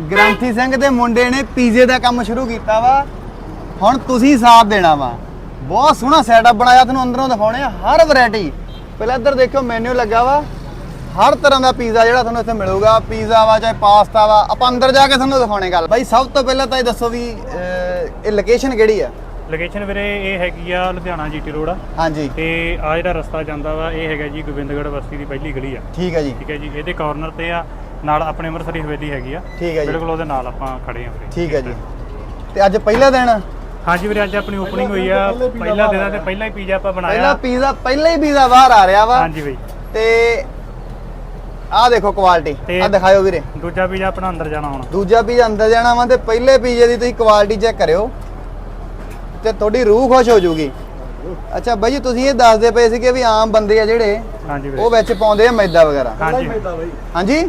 ਗ੍ਰੰਥੀ ਸਿੰਘ ਦੇ ਮੁੰਡੇ ਨੇ ਪੀਜ਼ੇ ਦਾ ਕੰਮ ਸ਼ੁਰੂ ਕੀਤਾ ਵਾ। ਹੁਣ ਤੁਸੀਂ ਸਾਥ ਦੇਣਾ ਵਾ। ਬਹੁਤ ਸੋਹਣਾ ਸੈਟਅਪ ਬਣਾਇਆ ਤੁਹਾਨੂੰ ਅੰਦਰੋਂ ਦਿਖਾਉਣੇ ਆ ਹਰ ਵੈਰਾਈਟੀ ਪਹਿਲਾਂ ਇੱਧਰ ਦੇਖਿਓ ਮੈਨੂ ਲੱਗਾ ਵਾ। ਹਰ ਤਰ੍ਹਾਂ ਦਾ ਪੀਜ਼ਾ ਜਿਹੜਾ ਤੁਹਾਨੂੰ ਇੱਥੇ ਮਿਲੂਗਾ। ਪੀਜ਼ਾ ਵਾ ਚਾਹੇ ਪਾਸਤਾ ਵਾ। ਆਪਾਂ ਅੰਦਰ ਜਾ ਕੇ ਤੁਹਾਨੂੰ ਦਿਖਾਉਣੇ ਗੱਲ। ਬਾਈ ਸਭ ਤੋਂ ਪਹਿਲਾਂ ਤਾਂ ਇਹ ਦੱਸੋ ਵੀ ਅਹ, ਇਹ ਲੋਕੇਸ਼ਨ ਕਿਹੜੀ ਆ? ਲੋਕੇਸ਼ਨ ਵੀਰੇ ਇਹ ਹੈਗੀ ਆ ਲੁਧਿਆਣਾ ਜੀਟੀ ਰੋਡ ਆ। ਹਾਂਜੀ। ਤੇ ਆ ਜਿਹੜਾ ਰਸਤਾ ਜਾਂਦਾ ਵਾ ਇਹ ਹੈਗਾ ਜੀ ਗੋਬਿੰਦਗੜ੍ਹ ਬਸਤੀ ਦੀ ਪਹਿਲੀ ਗਲੀ ਆ। ਠੀਕ ਹੈ ਜੀ। ਠੀਕ ਹੈ ਜੀ ਇਹਦੇ ਕਾਰਨਰ ਤੇ ਆ। ਨਾਲ ਆਪਣੇ ਅੰਮ੍ਰਿਤਸਰੀ ਹਵੇਲੀ ਹੈਗੀ ਆ। ਠੀਕ ਹੈ ਜੀ। ਬਿਲਕੁਲ ਉਹਦੇ ਨਾਲ ਆਪਾਂ ਖੜੇ ਆ ਵੀਰੇ ਠੀਕ ਹੈ ਜੀ। ਤੇ ਅੱਜ ਪਹਿਲਾ ਦਿਨ? ਹਾਂਜੀ ਵੀਰੇ ਅੱਜ ਆਪਣੀ ਓਪਨਿੰਗ ਹੋਈ ਆ। ਪਹਿਲਾ ਦਿਨ ਆ ਤੇ ਪਹਿਲਾ ਹੀ ਪੀਜ਼ਾ ਆਪਾਂ ਪਹਿਲਾ ਬਣਾਇਆ ਪੀਜ਼ਾ ਪਹਿਲਾ ਹੀ ਪੀਜ਼ਾ ਬਾਹਰ ਆ ਰਿਹਾ ਵਾ। ਹਾਂਜੀ ਬਈ। ਤੇ ਆਹ ਦੇਖੋ ਕੁਆਲਿਟੀ ਆ ਦਿਖਾਇਓ ਵੀਰੇ। ਦੂਜਾ ਪੀਜ਼ਾ ਆਪਣਾ ਅੰਦਰ ਜਾਣਾ ਹੁਣ। ਦੂਜਾ ਪੀਜ਼ਾ ਅੰਦਰ ਜਾਣਾ ਵਾ ਤੇ ਪਹਿਲੇ ਪੀਜ਼ੇ ਦੀ ਤੁਸੀਂ ਕੁਆਲਿਟੀ ਚੈੱਕ ਕਰਿਓ। ਤੇ ਤੁਹਾਡੀ ਰੂਹ ਖੁਸ਼ ਹੋ ਜਾਊਗੀ ਅੱਛਾ ਬਾਈ ਜੀ ਤੁਸੀਂ ਇਹ ਦੱਸਦੇ ਪਏ ਸੀ ਕਿ ਵੀ ਆਮ ਬੰਦੇ ਆ ਜਿਹੜੇ ਹਾਂਜੀ ਉਹ ਵਿੱਚ ਪਾਉਂਦੇ ਆ ਮੈਦਾ ਵਗੈਰਾ। ਹਾਂਜੀ। ਹਾਂਜੀ?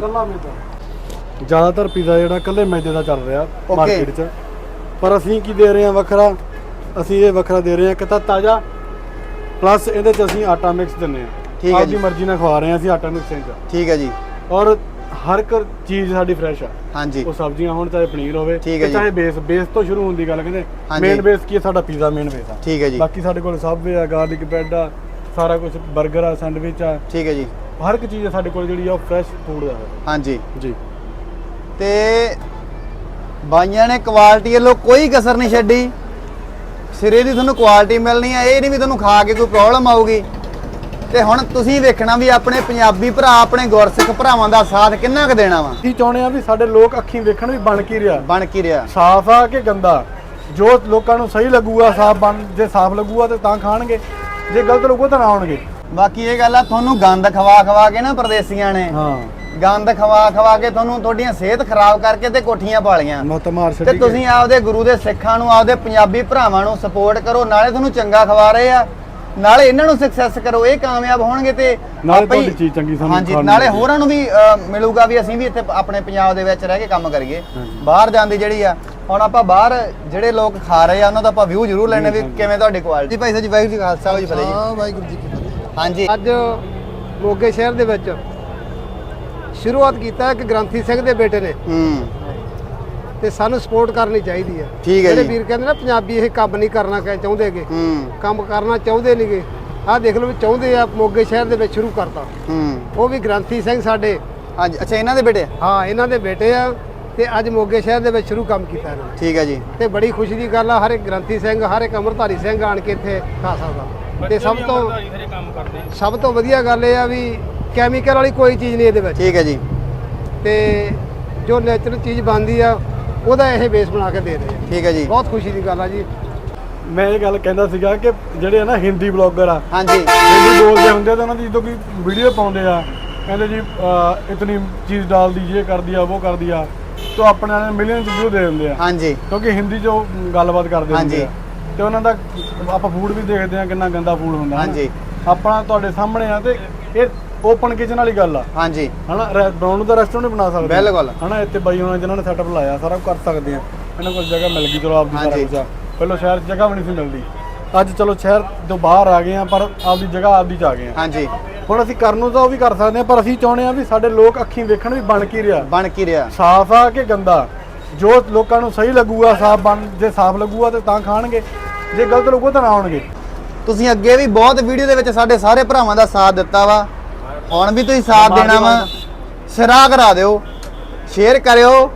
ਜ਼ਿਆਦਾਤਰ ਪੀਜ਼ਾ ਜਿਹੜਾ ਕੱਲੇ ਮੈਦੇ ਦਾ ਚੱਲ ਰਿਹਾ. ਮਾਰਕੀਟ 'ਚ। ਪਰ ਅਸੀਂ ਕੀ ਦੇ ਰਹੇ ਹਾਂ ਵੱਖਰਾ? ਅਸੀਂ ਇਹ ਵੱਖਰਾ ਦੇ ਰਹੇ ਹਾਂ ਕਿ ਤਾਂ ਤਾਜ਼ਾ ਪਲੱਸ ਇਹਦੇ 'ਚ ਅਸੀਂ ਆਟਾ ਮਿਕਸ ਦਿੰਨੇ ਆ ਠੀਕ ਹੈ ਜੀ। ਮਰਜ਼ੀ ਨਾਲ ਖਵਾ ਰਹੇ ਹਾਂ ਅਸੀਂ ਆਟਾ ਮਿਕਸ ਇੰਜ ਠੀਕ ਹੈ ਜੀ। ਔਰ ਹਰ ਇੱਕ ਚੀਜ਼ ਸਾਡੀ ਫਰੈਸ਼ ਆ। ਹਾਂਜੀ। ਉਹ ਸਬਜ਼ੀਆਂ ਹੋਣ ਚਾਹੇ ਪਨੀਰ ਹੋਵੇ ਠੀਕ ਹੈ ਤੇ ਜੀ। ਚਾਹੇ ਬੇਸ ਬੇਸ ਤੋਂ ਸ਼ੁਰੂ ਹੋਣ ਦੀ ਗੱਲ ਕਹਿੰਦੇ ਹਾਂਜੀ। ਮੇਨ ਬੇਸ ਕੀ ਹੈ? ਸਾਡਾ ਪੀਜ਼ਾ ਮੇਨ ਬੇਸ ਆ। ਠੀਕ ਹੈ ਜੀ। ਬਾਕੀ ਸਾਡੇ ਕੋਲ ਸਬਵੇ ਆ ਗਾਰਲਿਕ ਬ੍ਰੈਡ ਆ ਸਾਰਾ ਕੁਝ 버ਗਰ ਆ ਸੈਂਡਵਿਚ ਆ। ਠੀਕ ਹੈ ਜੀ। ਹਰ ਇੱਕ ਚੀਜ਼ ਸਾਡੇ ਕੋਲ ਜਿਹੜੀ ਆ ਉਹ ਫਰੈਸ਼ ਫੂਡ ਆ। ਹਾਂਜੀ। ਜੀ। ਤੇ ਬਾਈਆਂ ਨੇ ਕੁਆਲਿਟੀ ਵੱਲੋਂ ਕੋਈ ਕਸਰ ਨਹੀਂ ਛੱਡੀ। ਸਿਰੇ ਦੀ ਤੁਹਾਨੂੰ ਕੁਆਲਿਟੀ ਮਿਲਣੀ ਆ ਇਹ ਨਹੀਂ ਵੀ ਤੁਹਾਨੂੰ ਖਾ ਕੇ ਕੋਈ ਪ੍ਰੋਬਲਮ ਆਊਗੀ। ਤੇ ਹੁਣ ਤੁਸੀਂ ਵੇਖਣਾ ਵੀ ਆਪਣੇ ਪੰਜਾਬੀ ਭਰਾ ਆਪਣੇ ਗੁਰਸਿੱਖ ਭਰਾਵਾਂ ਦਾ ਸਾਥ ਕਿੰਨਾ ਕੁ ਦੇਣਾ ਵਾ? ਅਸੀਂ ਚਾਹੁੰਦੇ ਆ ਵੀ ਸਾਡੇ ਲੋਕ ਅੱਖੀਂ ਵੇਖਣ ਵੀ ਬਣ ਕੀ ਰਿਹਾ। ਬਣ ਕੀ ਰਿਹਾ। ਸਾਫ਼ ਆ ਕਿ ਗੰਦਾ? ਜੋ ਲੋਕਾਂ ਨੂੰ ਸਹੀ ਲੱਗੂਗਾ ਸਾਫ਼ ਬਣ ਜੇ ਸਾਫ਼ ਲੱਗੂਗਾ ਤੇ ਤਾਂ ਖਾਣਗੇ। ਜੇ ਗਲਤ ਲੱਗੂਗਾ ਤਾਂ ਨਾ ਆਉਣਗੇ। ਬਾਕੀ ਇਹ ਗੱਲ ਆ ਤੁਹਾਨੂੰ ਗੰਦ ਖਵਾ ਖਵਾ ਕੇ ਨਾ ਪਰਦੇਸੀਆਂ ਨੇ। ਹਾਂ। ਗੰਦ ਖਵਾ ਖਵਾ ਕੇ ਤੁਹਾਨੂੰ ਤੁਹਾਡੀਆਂ ਸਿਹਤ ਖਰਾਬ ਕਰਕੇ ਤੇ ਕੋਠੀਆਂ ਪਾਲੀਆਂ। ਤੇ ਛੱਡੀ ਤੁਸੀਂ ਆਪਦੇ ਗੁਰੂ ਦੇ ਸਿੱਖਾਂ ਨੂੰ ਆਪਦੇ ਪੰਜਾਬੀ ਭਰਾਵਾਂ ਨੂੰ ਸਪੋਰਟ ਕਰੋ ਨਾਲੇ ਤੁਹਾਨੂੰ ਚੰਗਾ ਖਵਾ ਰਹੇ ਆ। ਨਾਲੇ ਇਹਨਾਂ ਨੂੰ ਸਕਸੈਸ ਕਰੋ ਇਹ ਕਾਮਯਾਬ ਹੋਣਗੇ ਤੇ ਨਾਲੇ ਆਪਾਂ ਹੀ- ਤੁਹਾਡੀ ਚੀਜ਼ ਚੰਗੀ ਸਾਨੂੰ ਹਾਂਜੀ ਖਾਣ ਨੂੰ ਨਾਲੇ। ਹੋਰਾਂ ਨੂੰ ਵੀ ਅ, ਮਿਲੂਗਾ ਵੀ ਅਸੀਂ ਵੀ ਇੱਥੇ ਆਪਣੇ ਪੰਜਾਬ ਦੇ ਵਿੱਚ ਰਹਿ ਕੇ ਕੰਮ ਕਰੀਏ। ਬਾਹਰ ਜਾਂਦੀ ਜਿਹੜੀ ਆ ਹੁਣ ਆਪਾਂ ਬਾਹਰ ਜਿਹੜੇ ਲੋਕ ਖਾ ਰਹੇ ਆ ਉਹਨਾਂ ਦਾ ਆਪਾਂ ਵਿਊ ਜ਼ਰੂਰ ਲੈਣੇ ਵੀ ਕਿਵੇਂ ਤੁਹਾਡੀ ਕੁਆਲਿਟੀ ਭਾਈ ਸਾਹਿਬ ਜੀ ਵਾਹਿਗੁਰੂ ਜੀ ਕਾ ਖਾਲਸਾ ਵਾਹਿਗੁਰੂ ਜੀ ਫਤਿਹ ਜੀ। ਹਾਂ ਵਾਹਿਗੁਰੂ ਜੀ ਕੀ ਫਤਿਹ। ਹਾਂਜੀ। ਅੱਜ ਮੋਗੇ ਸ਼ਹਿਰ ਦੇ ਵਿੱਚ ਸ਼ੁਰੂਆਤ ਕੀਤਾ ਇੱਕ ਗ੍ਰੰਥੀ ਸਿੰਘ ਦੇ ਬੇਟੇ ਨੇ। ਹੂੰ। ਤੇ ਸਾਨੂੰ ਸਪੋਰਟ ਕਰਨੀ ਚਾਹੀਦੀ ਹੈ। ਠੀਕ ਹੈ ਜਿਹੜੇ ਜੀ। ਵੀਰ ਕਹਿੰਦੇ ਨਾ ਪੰਜਾਬੀ ਇਹ ਕੰਮ ਨਹੀਂ ਕਰਨਾ ਕਹਿ ਚਾਹੁੰਦੇਗੇ ਹੂੰ। ਕੰਮ ਕਰਨਾ ਚਾਹੁੰਦੇ ਨਹੀਂਗੇ। ਆਹ ਦੇਖ ਲਓ ਵੀ ਚਾਹੁੰਦੇ ਆ ਮੋਗੇ ਸ਼ਹਿਰ ਦੇ ਵਿੱਚ ਸ਼ੁਰੂ ਕਰਤਾ। ਹੂੰ। ਉਹ ਵੀ ਗ੍ਰੰਥੀ ਸਿੰਘ ਸਾਡੇ। ਹਾਂਜੀ ਅੱਛਾ ਇਹਨਾਂ ਦੇ ਬੇਟੇ ਹਾਂ ਇਹਨਾਂ ਦੇ ਬੇਟੇ ਆ ਤੇ ਅੱਜ ਮੋਗੇ ਸ਼ਹਿਰ ਦੇ ਵਿੱਚ ਸ਼ੁਰੂ ਕੰਮ ਕੀਤਾ ਇਹਨਾਂ ਨੇ। ਠੀਕ ਹੈ ਜੀ। ਤੇ ਬੜੀ ਖੁਸ਼ੀ ਦੀ ਗੱਲ ਆ ਹਰ ਇੱਕ ਗ੍ਰੰਥੀ ਸਿੰਘ ਹਰ ਇੱਕ ਅਮਰਧਾਰੀ ਸਿੰਘ ਆਣ ਕੇ ਇੱਥੇ ਖਾ ਸਕਦਾ। ਤੇ ਸਭ ਤੋਂ ਸਭ ਤੋਂ ਵਧੀਆ ਗੱਲ ਇਹ ਆ ਵੀ ਕੈਮੀਕਲ ਵਾਲੀ ਕੋਈ ਚੀਜ਼ ਨਹੀਂ ਇਹਦੇ ਵਿੱਚ। ਠੀਕ ਹੈ ਜੀ। ਤੇ ਜੋ ਨੈਚੁਰਲ ਚੀਜ਼ ਬਣਦੀ ਆ ਉਹਦਾ ਇਹ ਬੇਸ ਬਣਾ ਕੇ ਦੇ ਰਹੇ ਆ। ਠੀਕ ਹੈ ਜੀ। ਬਹੁਤ ਖੁਸ਼ੀ ਦੀ ਗੱਲ ਆ ਜੀ। ਮੈਂ ਇਹ ਗੱਲ ਕਹਿੰਦਾ ਸੀਗਾ ਕਿ ਜਿਹੜੇ ਆ ਨਾ ਹਿੰਦੀ ਬਲੌਗਰ ਆ ਹਾਂਜੀ। ਹਿੰਦੀ ਬੋਲਦੇ ਹੁੰਦੇ ਆ ਤਾਂ ਉਹਨਾਂ ਦੀ ਜਦੋਂ ਕੋਈ ਵੀਡੀਓ ਪਾਉਂਦੇ ਆ ਕਹਿੰਦੇ ਜੀ ਅਹ, ਇਤਨੀ ਚੀਜ਼ ਡਾਲ ਦੀ ਇਹ ਕਰਦੀ ਆ ਉਹ ਕਰਦੀ ਆ ਤਾਂ ਆਪਣੇ ਵਾਲੇ ਮਿਲੀਅਨ ਵੀਡੀਓ ਦੇ ਦਿੰਦੇ ਆ। ਹਾਂਜੀ। ਕਿਉਂਕਿ ਹਿੰਦੀ 'ਚ ਉਹ ਗੱਲਬਾਤ ਕਰਦੇ ਹੁੰਦੇ ਹਾਂਜੀ। ਆ ਤੇ ਉਹਨਾਂ ਦਾ ਆਪਾਂ ਫੂਡ ਵੀ ਦੇਖਦੇ ਆ ਕਿੰਨਾ ਗੰਦਾ ਫੂਡ ਹੁੰਦਾ ਹਨਾ। ਹਾਂਜੀ। ਆਪਣਾ ਤੁਹਾਡੇ ਸਾਹਮਣੇ ਆ ਤੇ ਇਹ ਓਪਨ ਕਿਚਨ ਵਾਲੀ ਗੱਲ ਆ। ਹਾਂਜੀ। ਹਨਾ ਰੈ- ਬਣਾਉਣ ਨੂੰ ਤਾਂ ਰੈਸਟੋਰੈਂਟ ਬਣਾ ਸਕਦੇ। ਬਿਲਕੁਲ। ਹਨਾ ਇੱਥੇ ਬਾਈ ਉਹਨਾਂ ਜਿਨ੍ਹਾਂ ਨੇ ਸੈਟਅਪ ਲਾਇਆ ਸਾਰਾ ਕਰ ਸਕਦੇ ਆ। ਇਹਨਾਂ ਕੋਲ ਜਗ੍ਹਾ ਮਿਲ ਗਈ ਚਲੋ ਆਪਦੀ ਸਾਰਾ ਹਾਂਜੀ। ਕੁਝ ਪਹਿਲਾਂ ਸ਼ਹਿਰ 'ਚ ਜਗ੍ਹਾ ਵੀ ਨਹੀਂ ਸੀ ਮਿਲਦੀ। ਅੱਜ ਚਲੋ ਸ਼ਹਿਰ ਤੋਂ ਬਾਹਰ ਆ ਗਏ ਆ ਪਰ ਆਪਦੀ ਜਗ੍ਹਾ ਆਪਦੀ 'ਚ ਆ ਗਏ ਆ। ਹਾਂਜੀ। ਹੁਣ ਅਸੀਂ ਕਰਨ ਨੂੰ ਤਾਂ ਉਹ ਵੀ ਕਰ ਸਕਦੇ ਆ ਪਰ ਅਸੀਂ ਚਾਹੁੰਦੇ ਆ ਵੀ ਸਾਡੇ ਲੋਕ ਅੱਖੀਂ ਵੇਖਣ ਵੀ ਬਣ ਕੀ ਰਿਹਾ। ਬਣ ਕੀ ਰਿਹਾ। ਸਾਫ਼ ਆ ਕਿ ਗੰਦਾ? ਜੋ ਲੋਕਾਂ ਨੂੰ ਸਹੀ ਲੱਗੂਗਾ ਸਾਫ਼ ਬਣ ਜੇ ਸਾਫ਼ ਲੱਗੂਗਾ ਤੇ ਤਾਂ ਖਾਣਗੇ। ਜੇ ਗਲਤ ਲੱਗੂਗਾ ਤਾਂ ਨਾ ਆਉਣਗੇ। ਤੁਸੀਂ ਅੱਗੇ ਵੀ ਬਹੁਤ ਵੀਡੀਓ ਦੇ ਵਿੱਚ ਸਾਡੇ ਸਾਰੇ ਭਰਾਵਾਂ ਦਾ ਸਾਥ ਦਿੱਤਾ ਵਾ। ਹੁਣ ਵੀ ਤੁਸੀਂ ਸਾਥ ਦੇਣਾ ਵਾ। ਸਿਰਾ ਕਰਾ ਦਿਓ। ਸ਼ੇਅਰ ਕਰਿਓ।